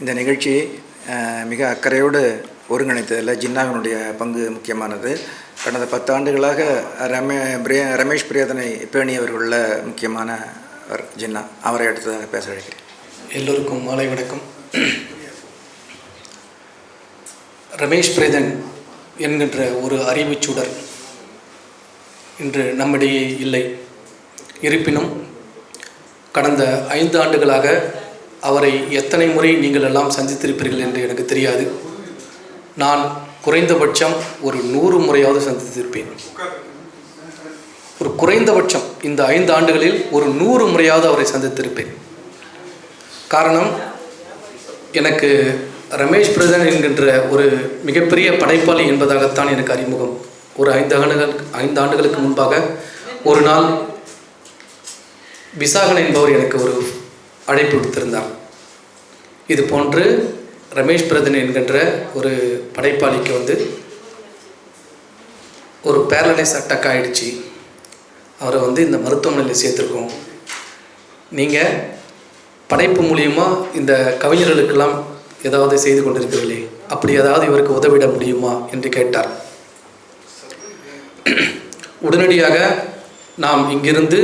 இந்த நிகழ்ச்சி மிக அக்கறையோடு ஒருங்கிணைத்ததில் ஜின்னாவினுடைய பங்கு முக்கியமானது. கடந்த பத்தாண்டுகளாக ரமே பிரிய ரமேஷ் பிரியதனை பேணியவர்களில் முக்கியமான ஜின்னா. அவரை அடுத்ததாக பேச அழைக்கிறேன். எல்லோருக்கும் மாலை வணக்கம். ரமேஷ் பிரேதன் என்கின்ற ஒரு அறிவுச் சுடர் இன்று நம்மிடையே இல்லை. இருப்பினும் கடந்த ஐந்து ஆண்டுகளாக அவரை எத்தனை முறை நீங்கள் எல்லாம் சந்தித்திருப்பீர்கள் என்று எனக்கு தெரியாது. நான் குறைந்தபட்சம் ஒரு நூறு முறையாவது சந்தித்திருப்பேன். ஒரு குறைந்தபட்சம் இந்த ஐந்து ஆண்டுகளில் ஒரு நூறு முறையாவது அவரை சந்தித்திருப்பேன். காரணம் எனக்கு ரமேஷ் பிரதன் என்கின்ற ஒரு மிகப்பெரிய படைப்பாளி என்பதாகத்தான் எனக்கு அறிமுகம். ஒரு ஐந்து ஆண்டுகள் ஐந்து ஆண்டுகளுக்கு முன்பாக ஒரு நாள் விசாகன் என்பவர் எனக்கு ஒரு அழைப்பு விடுத்திருந்தார். இது போன்று ரமேஷ் பிரதன் என்கின்ற ஒரு படைப்பாளிக்கு வந்து ஒரு பேரலைஸ் அட்டாக் ஆகிடுச்சு அவரை வந்து இந்த மருத்துவமனையில் சேர்த்துருக்கோம். நீங்கள் படைப்பு மூலியமாக இந்த கவிஞர்களுக்கெல்லாம் ஏதாவது செய்து கொண்டிருக்கிறீர்களே அப்படி ஏதாவது இவருக்கு உதவிட முடியுமா என்று கேட்டார். உடனடியாக நாம் இங்கிருந்து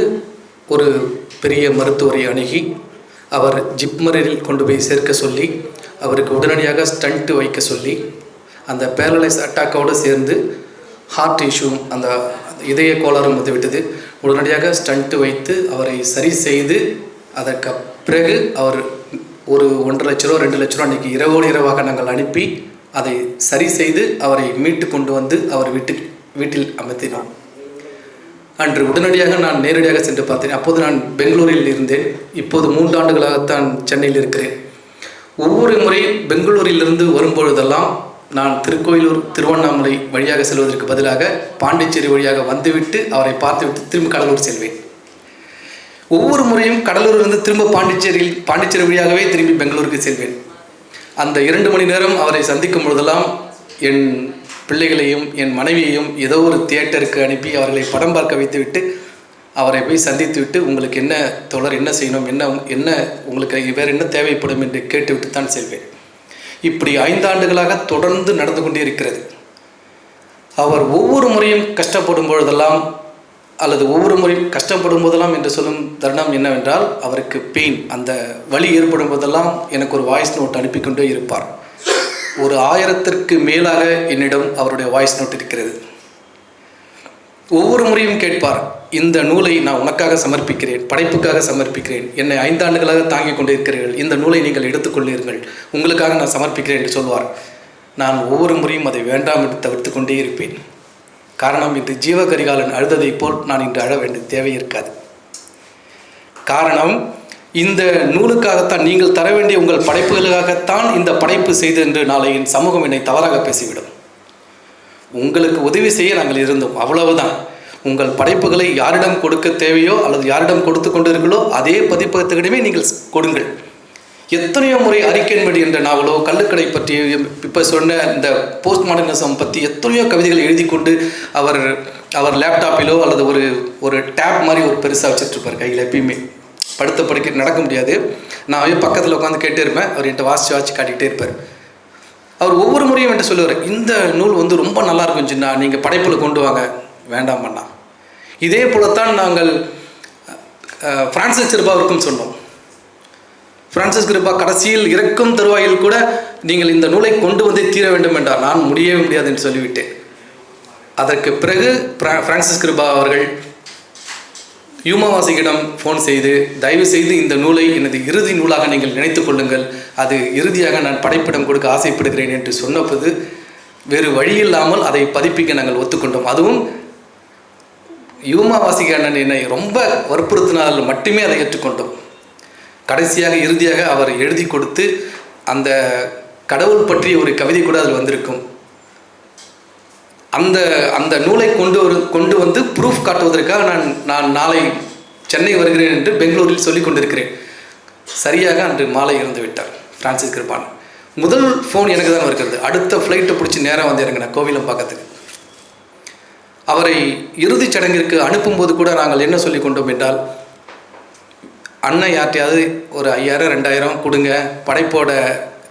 ஒரு பெரிய மருத்துவரை அணுகி அவர் ஜிப்மரில் கொண்டு போய் சேர்க்க சொல்லி அவருக்கு உடனடியாக ஸ்டண்ட்டு வைக்க சொல்லி அந்த பேரலைஸ் அட்டாக்கோடு சேர்ந்து ஹார்ட் இஷ்யூ அந்த இதய கோளாறும் வந்துவிட்டது. உடனடியாக ஸ்டண்ட்டு வைத்து அவரை சரி செய்து அதற்கு பிறகு அவர் ஒரு ஒன்றரை லட்ச ரூபா ரெண்டு லட்ச ரூபா அன்றைக்கி இரவோடு இரவாக நாங்கள் அனுப்பி அதை சரி செய்து அவரை மீட்டு கொண்டு வந்து அவர் வீட்டு வீட்டில் அமர்த்தினோம் அன்று உடனடியாக நான் நேரடியாக சென்று பார்த்தேன். அப்போது நான் பெங்களூரில் இருந்தேன். இப்போது மூன்று ஆண்டுகளாகத்தான் சென்னையில் இருக்கிறேன். ஒவ்வொரு முறை பெங்களூரிலிருந்து வரும்பொழுதெல்லாம் நான் திருக்கோயிலூர் திருவண்ணாமலை வழியாக செல்வதற்கு பதிலாக பாண்டிச்சேரி வழியாக வந்துவிட்டு அவரை பார்த்துவிட்டு திரும்ப கடலூர் செல்வேன். ஒவ்வொரு முறையும் கடலூரிலிருந்து திரும்ப பாண்டிச்சேரியில் பாண்டிச்சேரி வழியாகவே திரும்பி பெங்களூருக்கு செல்வேன். அந்த இரண்டு மணி நேரம் அவரை சந்திக்கும் பொழுதெல்லாம் என் பிள்ளைகளையும் என் மனைவியையும் ஏதோ ஒரு தியேட்டருக்கு அனுப்பி அவர்களை படம் பார்க்க வைத்துவிட்டு அவரை போய் சந்தித்துவிட்டு உங்களுக்கு என்ன தொடர் என்ன செய்யணும் என்ன என்ன உங்களுக்கு வேறு என்ன தேவைப்படும் என்று கேட்டுவிட்டு தான் செல்வேன். இப்படி ஐந்தாண்டுகளாக தொடர்ந்து நடந்து கொண்டே இருக்கிறது. அவர் ஒவ்வொரு முறையும் கஷ்டப்படும் பொழுதெல்லாம் அல்லது ஒவ்வொரு முறையும் கஷ்டப்படும் போதெல்லாம் என்று சொல்லும் தருணம் என்னவென்றால் அவருக்கு பெயின் அந்த வலி ஏற்படும் போதெல்லாம் எனக்கு ஒரு வாய்ஸ் நோட் அனுப்பி கொண்டே இருப்பார். ஒரு ஆயிரத்திற்கு மேலாக என்னிடம் அவருடைய வாய்ஸ் நோட் இருக்கிறது. ஒவ்வொரு முறையும் கேட்பார் இந்த நூலை நான் உனக்காக சமர்ப்பிக்கிறேன் படைப்புக்காக சமர்ப்பிக்கிறேன் என்னை ஐந்தாண்டுகளாக தாங்கிக் கொண்டிருக்கிறீர்கள் இந்த நூலை நீங்கள் எடுத்துக்கொள்ளீர்கள் உங்களுக்காக நான் சமர்ப்பிக்கிறேன் என்று சொல்வார். நான் ஒவ்வொரு முறையும் அதை வேண்டாம் என்று தவிர்த்து கொண்டே இருப்பேன். காரணம் இது ஜீவகரிகாலன் அழுததைப் போல் நான் இன்று அழ வேண்டிய தேவை இருக்காது. காரணம் இந்த நூலுக்காகத்தான் நீங்கள் தர வேண்டிய உங்கள் படைப்புகளுக்காகத்தான் இந்த படைப்பு செய்து என்று நாளை என் சமூகம் என்னை தவறாக பேசிவிடும். உங்களுக்கு உதவி செய்ய நாங்கள் இருந்தோம் அவ்வளவுதான். உங்கள் படைப்புகளை யாரிடம் கொடுக்க தேவையோ அல்லது யாரிடம் கொடுத்து கொண்டிருக்கிறோ அதே பதிப்பகத்துக்கிடமே நீங்கள் கொடுங்கள். எத்தனையோ முறை அரிக்கன்மடி என்ற நாவலோ கல்லுக்கடை பற்றி இப்போ சொன்ன இந்த போஸ்ட் மாடர்னிசம் பற்றி எத்தனையோ கவிதைகள் எழுதி கொண்டு அவர் அவர் லேப்டாப்பிலோ அல்லது ஒரு ஒரு டேப் மாதிரி ஒரு பெருசாக வச்சுட்ருப்பார் கையில் எப்பயுமே. படுத்த படுக்க நடக்க முடியாது. நான் அப்படியே பக்கத்தில் உட்காந்து கேட்டே இருப்பேன். அவர் என்கிட்ட வாசிச்சு வாசிச்சு காட்டிகிட்டே இருப்பார். அவர் ஒவ்வொரு முறையும் என்கிட்ட சொல்லுவார் இந்த நூல் வந்து ரொம்ப நல்லா இருக்கும் சின்ன நீங்கள் படைப்பில் கொண்டு வாங்க. வேண்டாம் பண்ணா இதே போலத்தான் நாங்கள் ஃப்ரான்சிஸ் கிருபாவிற்கும் சொன்னோம். பிரான்சிஸ் கிருபா கடைசியில் இறக்கும் தருவாயில் கூட நீங்கள் இந்த நூலை கொண்டு வந்து தீர வேண்டும் என்றார். நான் முடியவே முடியாது என்று சொல்லிவிட்டேன். அதற்கு பிறகு பிரான்சிஸ் கிருபா அவர்கள் யூமவாசியிடம் ஃபோன் செய்து தயவு செய்து இந்த நூலை எனது இறுதி நூலாக நீங்கள் நினைத்து கொள்ளுங்கள். அது இறுதியாக நான் படைப்பிடம் கொடுக்க ஆசைப்படுகிறேன் என்று சொன்னபோது வேறு வழியில்லாமல் அதை பதிப்பிக்க நாங்கள் ஒத்துக்கொண்டோம். அதுவும் யூமாவாசிக அண்ணன் என்னை ரொம்ப வற்புறுத்தினால் மட்டுமே அதை ஏற்றுக்கொண்டோம். கடைசியாக இறுதியாக அவர் எழுதி கொடுத்து அந்த கடவுள் பற்றிய ஒரு கவிதை கூட அதில் வந்திருக்கும். அந்த அந்த நூலை கொண்டு வரு கொண்டு வந்து ப்ரூஃப் காட்டுவதற்காக நான் நான் நாளை சென்னை வருகிறேன் என்று பெங்களூரில் சொல்லிக் கொண்டிருக்கிறேன். சரியாக அன்று மாலை இறந்து விட்டார் பிரான்சிஸ் கிருபான். முதல் ஃபோன் எனக்கு தான் இருக்கிறது. அடுத்த ஃப்ளைட்டை பிடிச்சி நேராக வந்து இறங்கினேன் கோவிலம் பக்கத்துக்கு. அவரை இறுதிச் சடங்கிற்கு அனுப்பும்போது கூட நாங்கள் என்ன சொல்லி கொண்டோம் என்றால் அண்ணன் யார்ட்டையாவது ஒரு ஐயாயிரம் ரெண்டாயிரம் கொடுங்க படைப்போட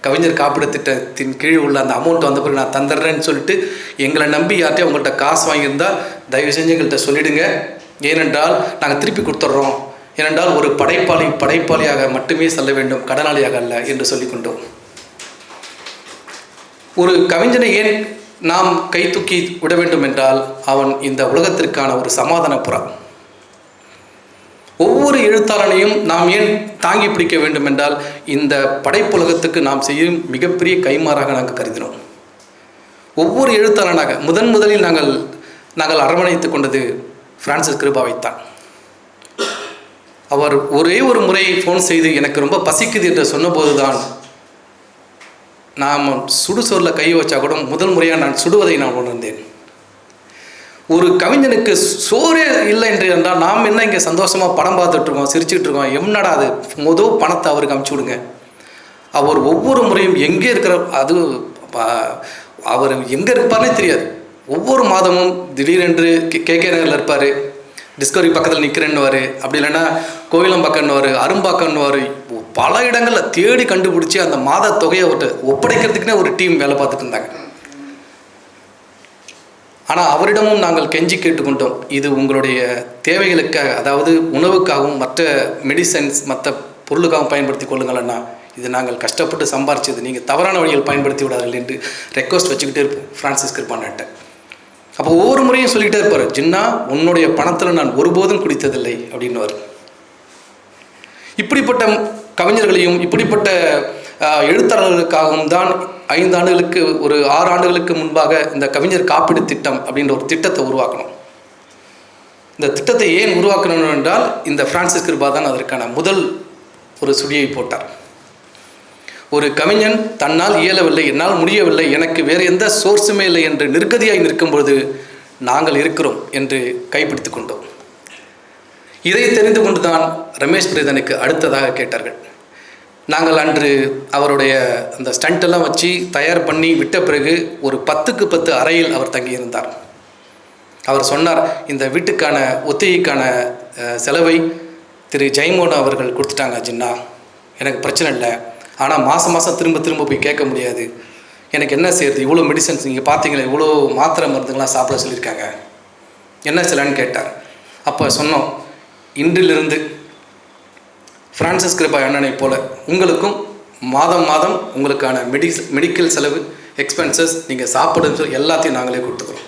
கவிஞர் காப்பீடு திட்டத்தின் கீழ் உள்ள அந்த அமௌண்ட் வந்த பிறகு நான் தந்துடுறேன்னு சொல்லிட்டு எங்களை நம்பி யார்கிட்டயும் உங்கள்கிட்ட காசு வாங்கியிருந்தா தயவு செஞ்சு எங்கள்கிட்ட சொல்லிடுங்க. ஏனென்றால் நாங்கள் திருப்பி கொடுத்துட்றோம். ஏனென்றால் ஒரு படைப்பாளி படைப்பாளியாக மட்டுமே செல்ல வேண்டும் கடனாளியாக அல்ல என்று சொல்லிக்கொண்டோம். ஒரு கவிஞனை ஏன் நாம் கை தூக்கி விட வேண்டும் என்றால் அவன் இந்த உலகத்திற்கான ஒரு சமாதான புறம் ஒவ்வொரு எழுத்தாளனையும் நாம் ஏன் தாங்கி பிடிக்க வேண்டும் என்றால் இந்த படைப்புலகத்துக்கு நாம் செய்யும் மிகப்பெரிய கைமாறாக நாங்கள் கருதினோம். ஒவ்வொரு எழுத்தாளனாக முதன் முதலில் நாங்கள் நாங்கள் அரவணைத்து கொண்டது பிரான்சிஸ் கிருபாவைத்தான் அவர் ஒரே ஒரு முறை ஃபோன் செய்து எனக்கு ரொம்ப பசிக்குது என்று சொன்னபோது தான் நாம் சுடுசோரில் கை வச்சா கூட முதல் முறையாக நான் சுடுவதை நான் உணர்ந்தேன். ஒரு கவிஞனுக்கு சோறே இல்லை என்று என்றால் நாம் என்ன இங்கே சந்தோஷமாக படம் பார்த்துட்ருக்கோம் சிரிச்சுட்ருக்கோம் என்னடா அது? மொதல் பணத்தை அவருக்கு அமுச்சு விடுங்க. அவர் ஒவ்வொரு முறையும் எங்கே இருக்கிற அது அவர் எங்கே இருப்பார்னே தெரியாது. ஒவ்வொரு மாதமும் திடீரென்று கே கே நகரில் இருப்பார். டிஸ்கவரி பக்கத்தில் நிற்கிறேன்னுவார் அப்படி இல்லைன்னா கோயிலம் பக்கம்னுவார் அரும்பாக்கம்னுவார். பல இடங்களில் தேடி கண்டுபிடிச்சி அந்த மாத தொகையை அவர்கிட்ட ஒப்படைக்கிறதுக்குன்னே ஒரு டீம் வேலை பார்த்துட்டு இருந்தாங்க. ஆனால் அவரிடமும் நாங்கள் கெஞ்சி கேட்டுக்கொண்டோம். இது உங்களுடைய தேவைகளுக்காக அதாவது உணவுக்காகவும் மற்ற மெடிசன்ஸ் மற்ற பொருளுக்காகவும் பயன்படுத்தி அண்ணா. இது நாங்கள் கஷ்டப்பட்டு சம்பாரிச்சது. நீங்கள் தவறான வழியில் பயன்படுத்தி விடாதீர்கள் என்று ரெக்வஸ்ட் வச்சுக்கிட்டே இருப்போம். ஃப்ரான்சிஸ் கிருப்பான்ட்ட அப்போ ஒவ்வொரு முறையும் சொல்லிகிட்டே இருப்பார். ஜின்னா உன்னுடைய பணத்தில் நான் ஒருபோதும் குடித்ததில்லை அப்படின்னுவார். இப்படிப்பட்ட கவிஞர்களையும் இப்படிப்பட்ட எழுத்தாளர்களுக்காகவும் தான் ஐந்து ஆண்டுகளுக்கு ஒரு ஆறு ஆண்டுகளுக்கு முன்பாக இந்த கவிஞர் காப்பீடு திட்டம் அப்படின்ற ஒரு திட்டத்தை உருவாக்கணும். இந்த திட்டத்தை ஏன் உருவாக்கணும் என்றால் இந்த பிரான்சிஸ் கிருபா தான் அதற்கான முதல் ஒரு சுடியை போட்டார். ஒரு கவிஞன் தன்னால் இயலவில்லை என்னால் முடியவில்லை எனக்கு வேறு எந்த சோர்ஸுமே இல்லை என்று நிர்கதியாய் நிற்கும் பொழுது நாங்கள் இருக்கிறோம் என்று கைப்பிடித்து கொண்டோம். இதை தெரிந்து கொண்டுதான் ரமேஷ் பிரீதனுக்கு அடுத்ததாக கேட்டார்கள். நாங்கள் அன்று அவருடைய அந்த ஸ்டண்டெல்லாம் வச்சு தயார் பண்ணி விட்ட பிறகு ஒரு பத்துக்கு பத்து அறையில் அவர் தங்கியிருந்தார். அவர் சொன்னார் இந்த வீட்டுக்கான ஒத்திகைக்கான செலவை திரு ஜெயமோகன் அவர்கள் கொடுத்துட்டாங்க ஜின்னா. எனக்கு பிரச்சனை இல்லை. ஆனால் மாதம் மாதம் திரும்ப திரும்ப போய் கேட்க முடியாது. எனக்கு என்ன செய்யுது இவ்வளோ மெடிசன்ஸ் நீங்கள் பார்த்தீங்களே இவ்வளோ மாத்திரை மருந்துங்களாம் சாப்பிட சொல்லியிருக்காங்க. என்ன செய்யலான்னு கேட்டார். அப்போ சொன்னோம் இன்றிலிருந்து பிரான்சிஸ் கிருபா அண்ணனை போல உங்களுக்கும் மாதம் மாதம் உங்களுக்கான மெடி மெடிக்கல் செலவு எக்ஸ்பென்சஸ் நீங்கள் சாப்பிடுன்னு சொல்லி எல்லாத்தையும் நாங்களே கொடுத்துக்கிறோம்.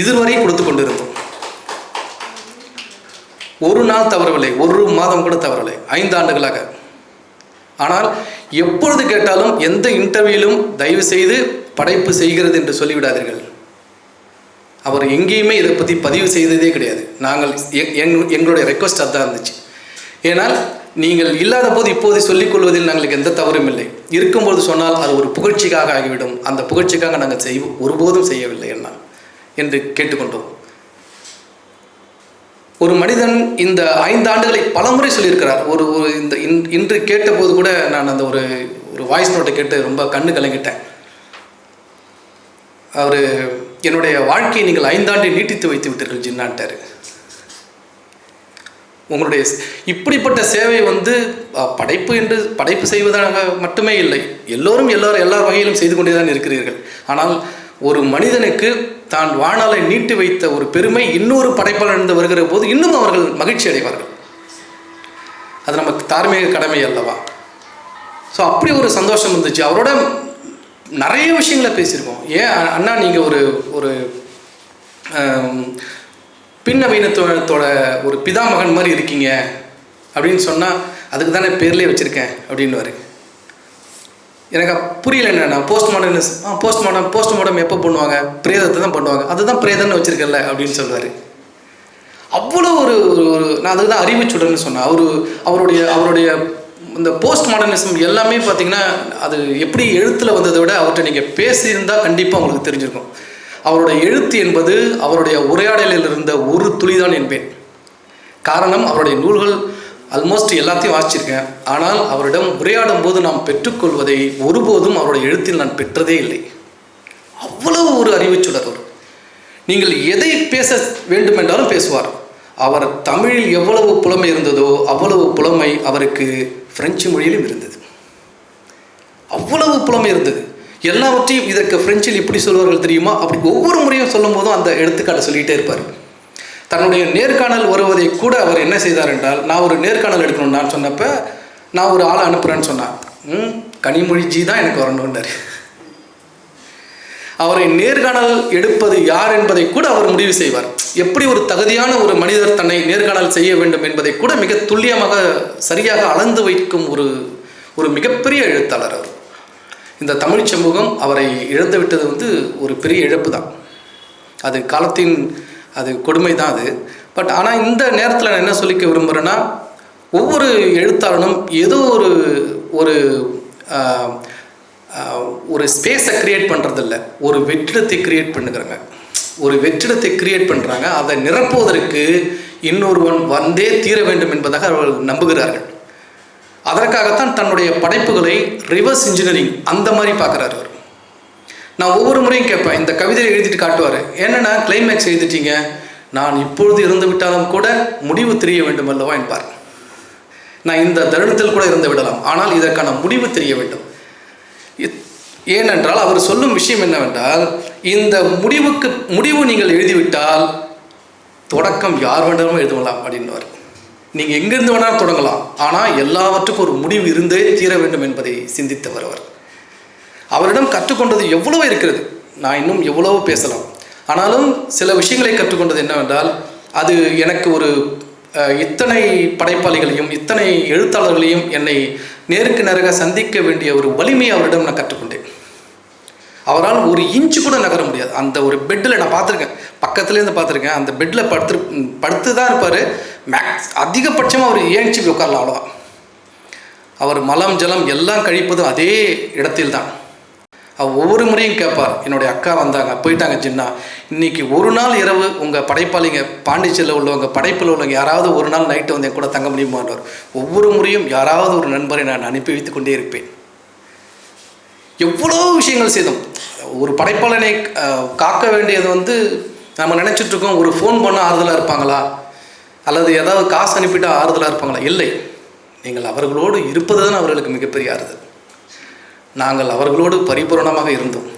இதுவரை கொடுத்து கொண்டு இருந்தோம் ஒரு நாள் தவறவில்லை ஒரு மாதம் கூட தவறவில்லை ஐந்து ஆண்டுகளாக ஆனால் எப்பொழுது கேட்டாலும் எந்த இன்டர்வியூலும் தயவு செய்து படைப்பு செய்கிறது என்று சொல்லிவிடாதீர்கள். அவர் எங்கேயுமே இதை பற்றி பதிவு செய்ததே கிடையாது. நாங்கள் எ- எங்- எங்களுடைய ரெக்வஸ்ட் அதான் இருந்துச்சு. ஏனால் நீங்கள் இல்லாத போது இப்போது சொல்லிக் கொள்வதில் நாங்களுக்கு எந்த தவறும் இல்லை. இருக்கும்போது சொன்னால் அது ஒரு புகழ்ச்சிக்காக ஆகிவிடும். அந்த புகழ்ச்சிக்காக நாங்கள் செய்வோம் ஒருபோதும் செய்யவில்லை என்ன என்று கேட்டுக்கொண்டோம். ஒரு மனிதன் இந்த ஐந்து ஆண்டுகளை பலமுறை சொல்லியிருக்கிறார். ஒரு ஒரு இந்த இன்- இன்று கேட்டபோது கூட நான் அந்த ஒரு ஒரு வாய்ஸ் நோட்டை கேட்டு ரொம்ப கண்ணு கலங்கிட்டேன். அவர் என்னுடைய வாழ்க்கையை நீங்கள் ஐந்தாண்டை நீட்டித்து வைத்து விட்டீர்கள் ஜின்னான்ட்டார். உங்களுடைய இப்படிப்பட்ட சேவை வந்து படைப்பு என்று படைப்பு செய்வதாக மட்டுமே இல்லை. எல்லோரும் எல்லோரும் எல்லா வகையிலும் செய்து கொண்டே தான் இருக்கிறீர்கள். ஆனால் ஒரு மனிதனுக்கு தான் வாணாலை நீட்டி வைத்த ஒரு பெருமை இன்னொரு படைப்பாளர் வருகிற போது இன்னும் அவர்கள் மகிழ்ச்சி அடைவார்கள். அது நமக்கு தார்மீக கடமை அல்லவா? ஸோ அப்படி ஒரு சந்தோஷம் இருந்துச்சு அவரோட நிறைய விஷயங்களை பேசியிருக்கோம். ஏன் அண்ணா நீங்கள் ஒரு ஒரு ஆம், ஒரு பிதாமகன் மாதிரி இருக்கீங்க அப்படின்னு சொன்னால் அதுக்கு தானே பேர்லேயே வச்சுருக்கேன் அப்படின்னு எனக்கு புரியல என்ன நான் போஸ்ட் மார்டம் ஆ போஸ்ட் மார்டம் போஸ்ட் மார்டம் எப்போ பண்ணுவாங்க? பிரேதத்தை தான் பண்ணுவாங்க. அதுதான் பிரேதம்னு வச்சுருக்கல அப்படின்னு சொல்லுவார். அவ்வளோ ஒரு ஒரு ஒரு நான் அதுக்கு தான் அறிவுச்சுடன்னு சொன்னேன். அவர் அவருடைய அவருடைய இந்த போஸ்ட் மாடர்னிசம் எல்லாமே பார்த்தீங்கன்னா அது எப்படி எழுத்தில் வந்ததை விட அவர்கிட்ட நீங்கள் பேசியிருந்தால் கண்டிப்பாக உங்களுக்கு தெரிஞ்சிருக்கும். அவருடைய எழுத்து என்பது அவருடைய உரையாடலில் இருந்த ஒரு துளிதான் என்பேன். காரணம் அவருடைய நூல்கள் ஆல்மோஸ்ட் எல்லாத்தையும் வாசிச்சிருக்கேன். ஆனால் அவரிடம் உரையாடும் போது நாம் பெற்றுக்கொள்வதை ஒருபோதும் அவருடைய எழுத்தில் நான் பெற்றதே இல்லை. அவ்வளவு ஒரு அறிவுச்சுடர் அவர். நீங்கள் எதை பேச வேண்டுமென்றாலும் பேசுவார். அவர் தமிழில் எவ்வளவு புலமை இருந்ததோ அவ்வளவு புலமை அவருக்கு பிரெஞ்சு மொழியிலும் இருந்தது. அவ்வளவு புலமை இருந்தது. எல்லாவற்றையும் இதற்கு பிரெஞ்சில் இப்படி சொல்வார்கள் தெரியுமா? அப்படி ஒவ்வொரு முறையும் சொல்லும் போதும் அந்த எடுத்துக்காட்டை சொல்லிகிட்டே இருப்பார். தன்னுடைய நேர்காணல் வருவதை கூட அவர் என்ன செய்தார் என்றால் நான் ஒரு நேர்காணல் எடுக்கணும் நான் சொன்னப்போ நான் ஒரு ஆளை அனுப்புகிறேன்னு சொன்னேன் ம் கனிமொழி ஜி தான் எனக்கு வரணுன்னாரு அவரை நேர்காணல் எடுப்பது யார் என்பதை கூட அவர் முடிவு செய்வார். எப்படி ஒரு தகுதியான ஒரு மனிதர் தன்னை நேர்காணல் செய்ய வேண்டும் என்பதை கூட மிக துல்லியமாக சரியாக அளந்து வைக்கும் ஒரு ஒரு மிகப்பெரிய எழுத்தாளர் அவர். இந்த தமிழ் சமூகம் அவரை இழந்துவிட்டது வந்து ஒரு பெரிய இழப்பு தான். அது காலத்தின் அது கொடுமை தான் அது. பட் ஆனால் இந்த நேரத்தில் நான் என்ன சொல்லிக்க விரும்புகிறேன்னா ஒவ்வொரு எழுத்தாளனும் ஏதோ ஒரு ஒரு ஒரு ஸ்பேஸை க்ரியேட் பண்ணுறதில்ல ஒரு வெற்றிடத்தை க்ரியேட் பண்ணுகிறாங்க ஒரு வெற்றிடத்தை க்ரியேட் பண்ணுறாங்க அதை நிரப்புவதற்கு இன்னொருவன் வந்தே தீர வேண்டும் என்பதாக அவர்கள் நம்புகிறார்கள். அதற்காகத்தான் தன்னுடைய படைப்புகளை ரிவர்ஸ் இன்ஜினியரிங் அந்த மாதிரி பார்க்குறாரு அவர். நான் ஒவ்வொரு முறையும் கேட்பேன். இந்த கவிதையை எழுதிட்டு காட்டுவார். என்னென்னா கிளைமேக்ஸ் எழுதிட்டீங்க? நான் இப்பொழுது இருந்து விட்டாலும் கூட முடிவு தெரிய வேண்டும் அல்லவா? என்பார். நான் இந்த தருணத்தில் கூட இருந்து விடலாம். ஆனால் இதற்கான முடிவு தெரிய வேண்டும். ஏனென்றால் அவர் சொல்லும் விஷயம் என்னவென்றால் இந்த முடிவுக்கு முடிவு நீங்கள் எழுதிவிட்டால் தொடக்கம் யார் வேண்டாலும் எழுதலாம் அப்படின்னுவார். நீங்கள் எங்கேருந்து வேணாலும் தொடங்கலாம். ஆனால் எல்லாவற்றுக்கும் ஒரு முடிவு இருந்தே தீர வேண்டும் என்பதை சிந்தித்தவர் அவர் அவரிடம் கற்றுக்கொண்டது எவ்வளவோ இருக்கிறது. நான் இன்னும் எவ்வளவோ பேசலாம். ஆனாலும் சில விஷயங்களை கற்றுக்கொண்டது என்னவென்றால் அது எனக்கு ஒரு இத்தனை படைப்பாளிகளையும் இத்தனை எழுத்தாளர்களையும் என்னை நேருக்கு நேராக சந்திக்க வேண்டிய ஒரு வலிமையை அவரிடம் நான் கற்றுக்கொண்டேன். அவரால் ஒரு இன்ச்சு கூட நகர முடியாது. அந்த ஒரு பெட்டில் நான் பார்த்துருக்கேன். பக்கத்துலேருந்து பார்த்துருக்கேன். அந்த பெட்டில் படுத்து படுத்து தான் இருப்பார். மேக்ஸ் அதிகபட்சமாக அவர் ஏஞ்சி போய் உட்காரலாம் அவ்வளோதான் அவர் மலம் ஜலம் எல்லாம் கழிப்பதும் அதே இடத்தில் தான் ஒவ்வொரு முறையும் கேட்பார் என்னுடைய அக்கா வந்தாங்க போயிட்டாங்க ஜின்னா. இன்னைக்கு ஒரு நாள் இரவு உங்கள் படைப்பாளிங்க பாண்டிச்சேரியில் உள்ளவங்க படைப்பில் உள்ளவங்க யாராவது ஒரு நாள் நைட்டு வந்து என் கூட தங்க முடியுமான்றவர் ஒவ்வொரு முறையும் யாராவது ஒரு நண்பரை நான் அனுப்பி வைத்து கொண்டே இருப்பேன். எவ்வளோ விஷயங்கள் செய்தோம். ஒரு படைப்பாளனை காக்க வேண்டியது வந்து நம்ம நினச்சிட்ருக்கோம் ஒரு ஃபோன் பண்ணால் ஆறுதலாக இருப்பாங்களா? அல்லது ஏதாவது காசு அனுப்பிட்டால் ஆறுதலாக இருப்பாங்களா? இல்லை. நீங்கள் அவர்களோடு இருப்பது தான் அவர்களுக்கு மிகப்பெரிய ஆறுதல். நாங்கள் அவர்களோடு பரிபூரணமாக இருந்தோம்.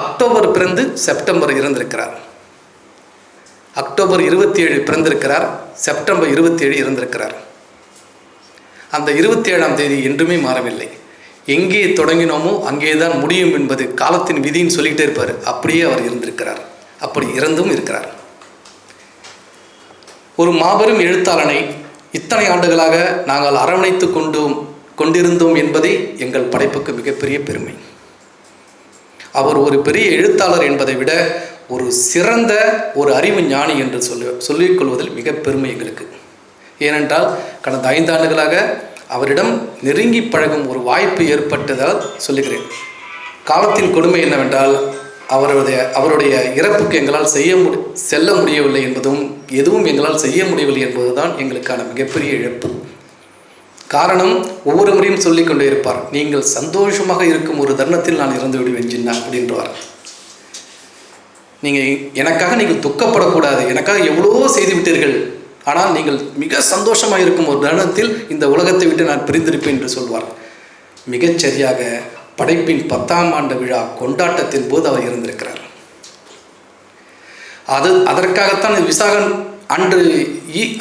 அக்டோபர் பிறந்து செப்டம்பர் இறந்திருக்கிறார். அக்டோபர் இருபத்தி ஏழு பிறந்திருக்கிறார் செப்டம்பர் இருபத்தி ஏழு இறந்திருக்கிறார். அந்த இருபத்தி ஏழாம் தேதி என்றுமே மாறவில்லை. எங்கே தொடங்கினோமோ அங்கே தான் முடியும் என்பது காலத்தின் விதின்னு சொல்லிக்கிட்டே இருப்பார். அப்படியே அவர் இருந்திருக்கிறார். அப்படி இறந்தும் இருக்கிறார். ஒரு மாபெரும் எழுத்தாளனை இத்தனை ஆண்டுகளாக நாங்கள் அரவணைத்து கொண்டோம் கொண்டிருந்தோம் என்பதே எங்கள் படைப்புக்கு மிகப்பெரிய பெருமை. அவர் ஒரு பெரிய எழுத்தாளர் என்பதை விட ஒரு சிறந்த ஒரு அறிவு ஞானி என்று சொல்லி சொல்லிக் கொள்வதில் மிக பெருமை எங்களுக்கு. ஏனென்றால் கடந்த ஐந்தாண்டுகளாக அவரிடம் நெருங்கி பழகும் ஒரு வாய்ப்பு ஏற்பட்டதால் சொல்லுகிறேன். காலத்தின் கொடுமை என்னவென்றால் அவருடைய அவருடைய இறப்புக்கு எங்களால் செய்ய முடி செல்ல முடியவில்லை என்பதும் எதுவும் எங்களால் செய்ய முடியவில்லை என்பதுதான் எங்களுக்கான மிகப்பெரிய இழப்பு. காரணம் ஒவ்வொரு முறையும் சொல்லிக் கொண்டே இருப்பார். நீங்கள் சந்தோஷமாக இருக்கும் ஒரு தருணத்தில் நான் இறந்து விடுவேன் ஜின்னா அப்படின்றவார் நீங்கள் எனக்காக நீங்கள் துக்கப்படக்கூடாது. எனக்காக எவ்வளவோ செய்து விட்டீர்கள். ஆனால் நீங்கள் மிக சந்தோஷமாக இருக்கும் ஒரு தருணத்தில் இந்த உலகத்தை விட்டு நான் பிரிந்திருப்பேன் என்று சொல்வார். மிகச்சரியாக படைப்பின் பத்தாம் ஆண்டு விழா கொண்டாட்டத்தின் போது அவர் இருந்திருக்கிறார் அது அதற்காகத்தான் விசாகன் அன்று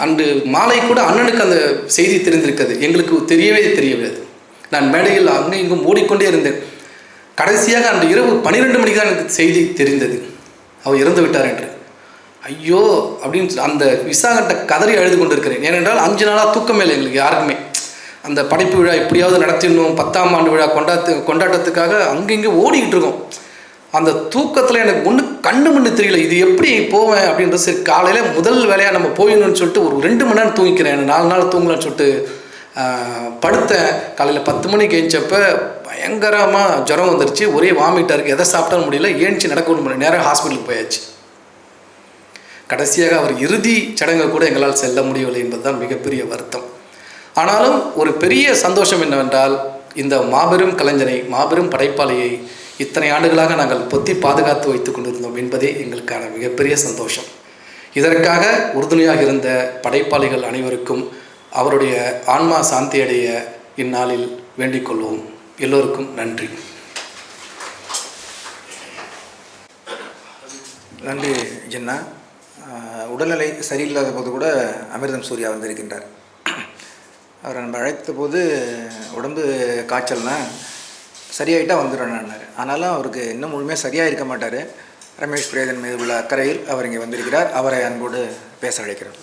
அன்று மாலை கூட அண்ணனுக்கு அந்த செய்தி தெரிந்திருக்கிறது. எங்களுக்கு தெரியவே தெரியவில்லை. நான் மேடையில் அங்கே இங்கும் ஓடிக்கொண்டே இருந்தேன். கடைசியாக அன்று இரவு பன்னிரெண்டு மணிக்கு தான் எனக்கு செய்தி தெரிந்தது. அவர் இறந்து விட்டார் என்று. ஐயோ அப்படின்னு அந்த விசாகண்ட கதறி அழுது கொண்டிருக்கிறேன். ஏனென்றால் அஞ்சு நாளாக தூக்கம் இல்லை எங்களுக்கு யாருக்குமே. அந்த படைப்பு விழா எப்படியாவது நடத்திடணும். பத்தாம் ஆண்டு விழா கொண்டாத்து கொண்டாட்டத்துக்காக அங்கங்கே ஓடிக்கிட்டு இருக்கோம். அந்த தூக்கத்தில் எனக்கு ஒன்று கண்ணு மண்ணு தெரியல இது எப்படி போவேன் அப்படின்றது சரி காலையில் முதல் வேலையாக நம்ம போயிடணும்னு சொல்லிட்டு ஒரு ரெண்டு மணி நேரம் தூங்கிக்கிறேன் நாலு நாள் தூங்கலான்னு சொல்லிட்டு படுத்தேன். காலையில் பத்து மணிக்கு எழுந்தப்போ பயங்கரமாக ஜுரம் வந்துருச்சு ஒரே வாமிட்டாக இருக்குது எதை சாப்பிட்டாலும் முடியல ஏஞ்சி நடக்க முடியல நேரம் ஹாஸ்பிட்டலுக்கு போயாச்சு. கடைசியாக அவர் இறுதி சடங்கை கூட எங்களால் செல்ல முடியவில்லை என்பதுதான் மிகப்பெரிய வருத்தம். ஆனாலும் ஒரு பெரிய சந்தோஷம் என்னவென்றால் இந்த மாபெரும் கலைஞனை மாபெரும் படைப்பாளியை இத்தனை ஆண்டுகளாக நாங்கள் பொத்தி பாதுகாத்து வைத்துக் கொண்டிருந்தோம் என்பதே எங்களுக்கான மிகப்பெரிய சந்தோஷம். இதற்காக உறுதுணையாக இருந்த படைப்பாளிகள் அனைவருக்கும் அவருடைய ஆன்மா சாந்தி அடைய இந்நாளில் வேண்டிக் கொள்வோம். எல்லோருக்கும் நன்றி. நன்றி ஜின்னா. உடல்நிலை சரியில்லாத போது கூட அமிர்தம் சூர்யா வந்திருக்கின்றார். அவரை நம்ம அழைத்த போது உடம்பு காய்ச்சல்னால் சரியாயிட்டா வந்துடுறேன்னாரு ஆனாலும் அவருக்கு இன்னும் முழுமையாக சரியாக இருக்க மாட்டார். ரமேஷ் பிரேதன் மீது உள்ள அக்கறையில் அவர் இங்கே வந்திருக்கிறார். அவரை அன்போடு பேச அழைக்கிறோம்.